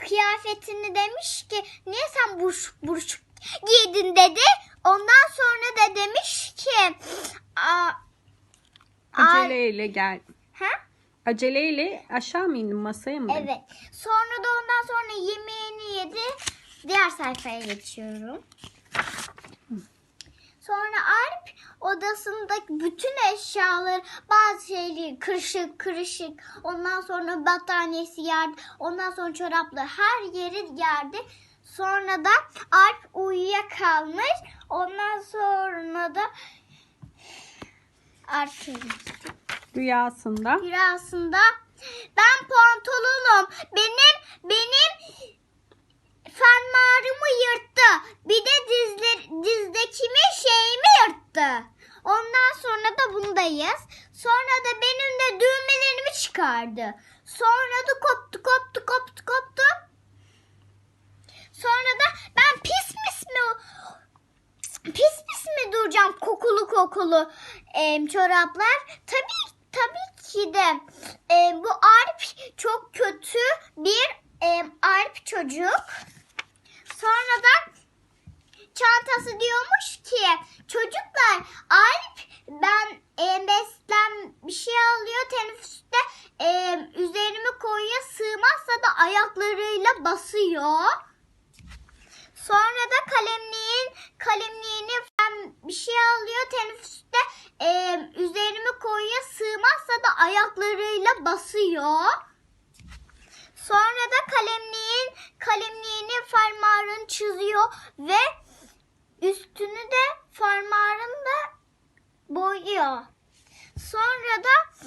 kıyafetini demiş ki niye sen buruşuk buruşuk giydin dedi. Ondan sonra da demiş ki "Aa, ay- Aceleyle gel. ha? Aceleyle aşağı mı indin masaya mı? Evet. Sonra da ondan sonra yemeğini yedi. Diğer sayfaya geçiyorum. Sonra Alp odasındaki bütün eşyaları bazı şeyleri kırışık kırışık ondan sonra battaniyesi yerde ondan sonra çorapları her yeri yerde sonra da Alp uyuyakalmış ondan sonra da Alp Rüyasında. Rüyasında ben pantolonum. Benim benim fermuarımı yırttı. Bir de dizler, dizdekimi şeyimi yırttı. Ondan sonra da bundayız. Sonra da benim de çıkardı. Sonra da koptu koptu koptu koptu. Sonra da ben pis pis mi pis pis mi duracağım kokulu kokulu em, çoraplar? Tabii tabii ki de em, bu Alp çok kötü bir em, Alp çocuk. Sonra da çantası diyormuş ki çocuklar Alp ben em, beslen bir şey alıyor teneffüste em, üzerime koyuyor sığmazsa da ayaklarıyla basıyor. Sonra da kalemliğin kalemliğini ben bir şey alıyor teneffüste e, üzerime koyuyor sığmazsa da ayaklarıyla basıyor. Sonra da kalemliğin kalemliğini fermuarını çiziyor ve Sonra da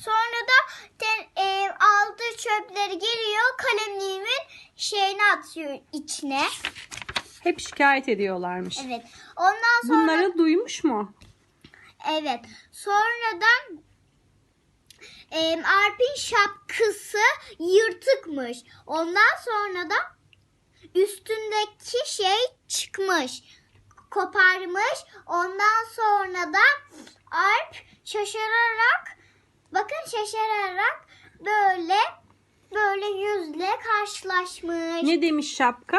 sonra da ten, e, aldığı çöpleri geliyor kalemliğimin şeyini atıyor içine. Hep şikayet ediyorlarmış. Evet. Ondan sonra Bunları duymuş mu? evet. Sonradan e, Alp'in şapkası yırtıkmış. Ondan sonra da üstündeki şey çıkmış. Koparmış. Ondan sonra da Alp şaşırarak bakın şaşırarak böyle böyle yüzle karşılaşmış. Ne demiş şapka?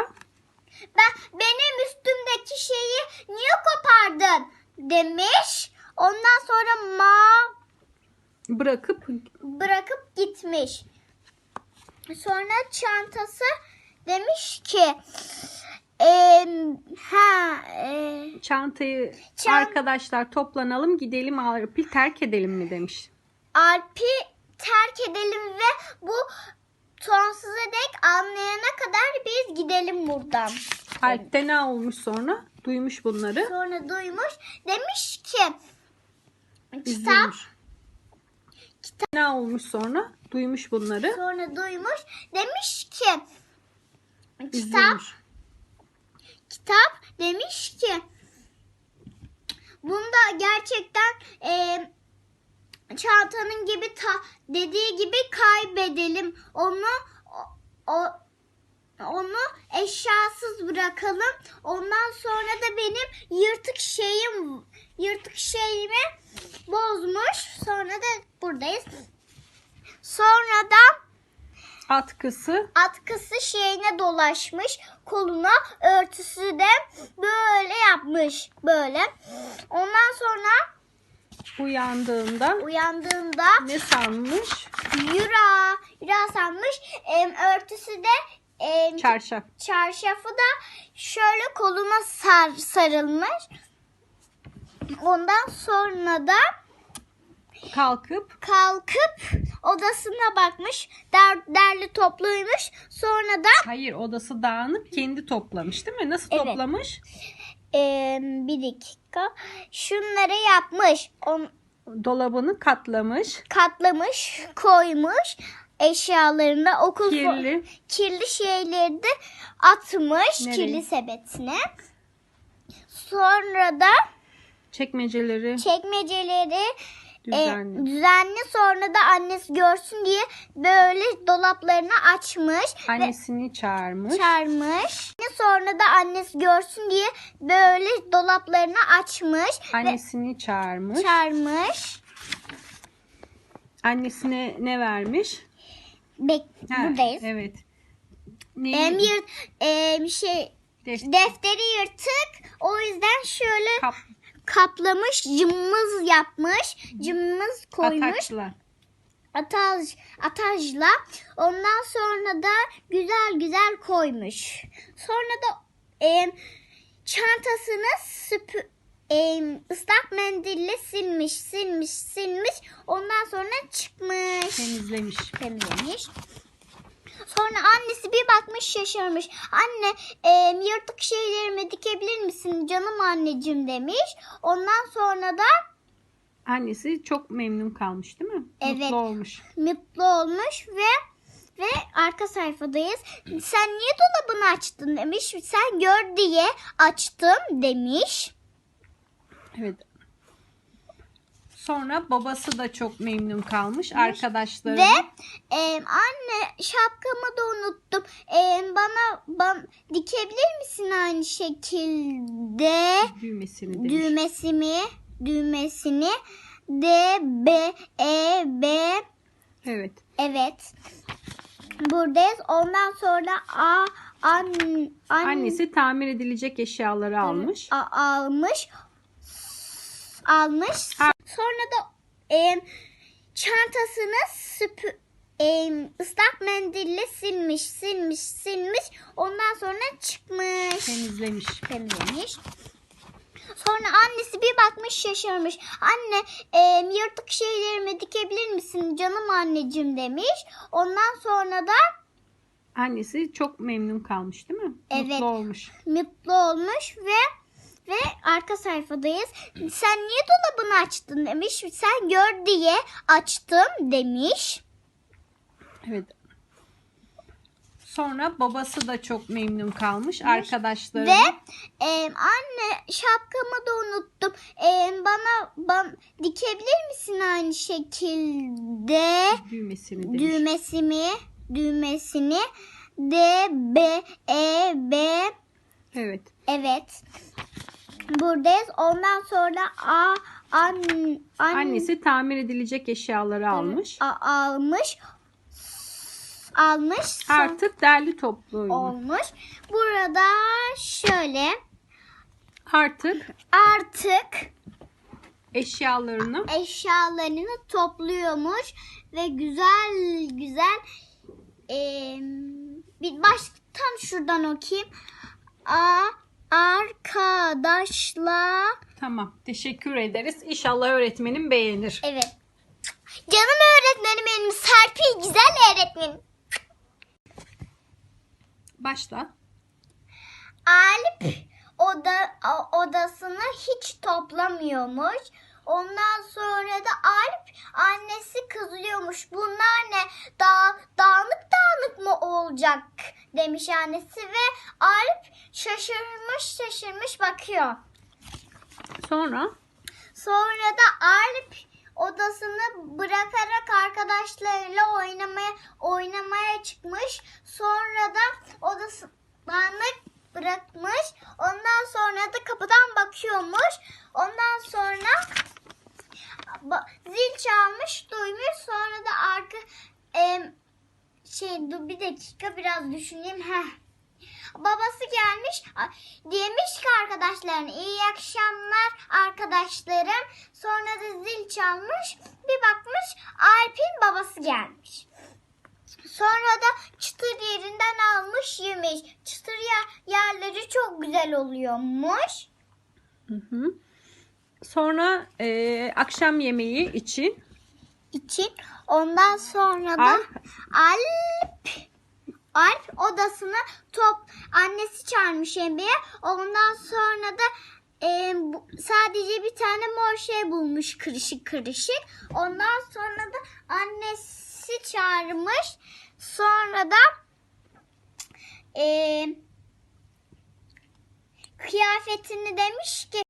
Ben benim üstümdeki şeyi niye kopardın demiş. Ondan sonra ma Bırakıp bırakıp gitmiş. Sonra çantası demiş ki em, ha e, çantayı Çan- arkadaşlar toplanalım gidelim Alp'i terk edelim mi demiş. Alp'i terk edelim ve bu sonsuza dek anlayana kadar biz gidelim buradan. Alp'te ne olmuş sonra? Duymuş bunları. Sonra duymuş demiş ki kitap İzlemiş. Ne olmuş sonra? Duymuş bunları. sonra duymuş demiş ki kitap İzlemiş. Kitap demiş ki bunda gerçekten e, çantanın gibi ta, dediği gibi kaybedelim onu o, onu eşyasız bırakalım. Ondan sonra da benim yırtık şeyim yırtık şeyimi bozmuş. Sonra da buradayız. Sonra da Atkısı atkısı şeyine dolaşmış. Koluna örtüsü de böyle yapmış. Böyle. Ondan sonra uyandığında uyandığında ne sanmış? yura, yura sanmış. Em, örtüsü de em, Çarşaf. çarşafı da şöyle koluna sar, sarılmış. Ondan sonra da Kalkıp kalkıp odasına bakmış. Der, derli topluymuş. Sonra da hayır odası dağınık kendi toplamış değil mi? Nasıl Evet. toplamış? em, bir dakika şunları yapmış. On, Dolabını katlamış. katlamış, koymuş eşyalarında okul Kirli. kirli şeyleri de atmış Nereye? kirli sepetine. Sonra da Çekmeceleri çekmeceleri e, düzenli. düzenli sonra da annesi görsün diye böyle dolaplarını açmış ve Annesini çağırmış. çağırmış. Sonra da annesi görsün diye böyle dolaplarını açmış Annesini çağırmış. ve çağırmış. Annesine ne vermiş? Bek Ha, buradayız. Evet. Neyi? Em, yırt, em, şey Def- defteri yırtık. O yüzden şöyle kap- kaplamış, cımmız yapmış, cımmız koymuş. ataçla. ataj, atajla ondan sonra da güzel güzel koymuş. Sonra da em, çantasını süpü, em, ıslak mendille silmiş, silmiş, silmiş. Ondan sonra çıkmış. Temizlemiş. Temizlemiş. Sonra annesi bir bakmış şaşırmış. Anne em, yırtık şeylerimi dikebilir misin canım anneciğim demiş. Ondan sonra da Annesi çok memnun kalmış değil mi? Evet. Mutlu olmuş. mutlu olmuş ve ve arka sayfadayız. Sen niye dolabını açtın demiş. Sen gör diye açtım demiş. Evet. Sonra babası da çok memnun kalmış. Arkadaşları. Ve em, anne şapkamı da unuttum. Em, bana ban, dikebilir misin aynı şekilde düğmesini demiş. düğmesimi düğmesini D B E B Evet. evet buradayız. Ondan sonra A an, an, Annesi tamir edilecek eşyaları almış. a- almış almış. Ha. Sonra da em, çantasını süpü em, ıslak mendille silmiş, silmiş, silmiş. Ondan sonra çıkmış. Temizlemiş. Temizlemiş. Sonra annesi bir bakmış şaşırmış. Anne em, yırtık şeylerimi dikebilir misin canım anneciğim demiş. Ondan sonra da Annesi çok memnun kalmış değil mi? Evet. Mutlu olmuş. mutlu olmuş ve ve arka sayfadayız. Sen niye dolabını açtın demiş. Sen gör diye açtım demiş. Evet. Sonra babası da çok memnun kalmış. Arkadaşları. Ve em, anne şapkamı da unuttum. Em, bana ban, dikebilir misin aynı şekilde düğmesini demiş. düğmesimi düğmesini D B E B Evet. evet buradayız. Ondan sonra A an, an, Annesi tamir edilecek eşyaları almış. a- almış almış Artık derli toplu olmuş. Burada şöyle Artık artık eşyalarını eşyalarını topluyormuş ve güzel güzel eee, bir baştan şuradan okuyayım. A arkadaşla tamam. Teşekkür ederiz. İnşallah öğretmenim beğenir. evet. Canım öğretmenim benim Serpil güzel öğretmenim. Başla. Alp oda, odasını hiç toplamıyormuş. Ondan sonra da Alp annesi kızıyormuş. Bunlar ne? Da, dağınık dağınık mı olacak? demiş annesi ve Alp şaşırmış şaşırmış bakıyor. Sonra Sonra da Alp odasını bırakarak arkadaşlarıyla oynamaya oynamaya çıkmış. Sonra da odasını bırakmış. Ondan sonra da kapıdan bakıyormuş. Ondan sonra zil çalmış, duymuş. Sonra da arka em, şey dur bir dakika biraz düşüneyim. Heh. Babası gelmiş demiş ki arkadaşlarına iyi akşamlar arkadaşlarım. Sonra da zil çalmış bir bakmış Alp'in babası gelmiş. Sonra da çıtır yerinden almış yemiş. Çıtır yer, yerleri çok güzel oluyormuş. Hı hı. Sonra e, akşam yemeği için için. Ondan sonra da Alp. Alp Alp odasına top annesi çağırmış yemeğe. Ondan sonra da e, bu- sadece bir tane mor şey bulmuş kırışık kırışık. Ondan sonra da annesi çağırmış. Sonra da e, kıyafetini demiş ki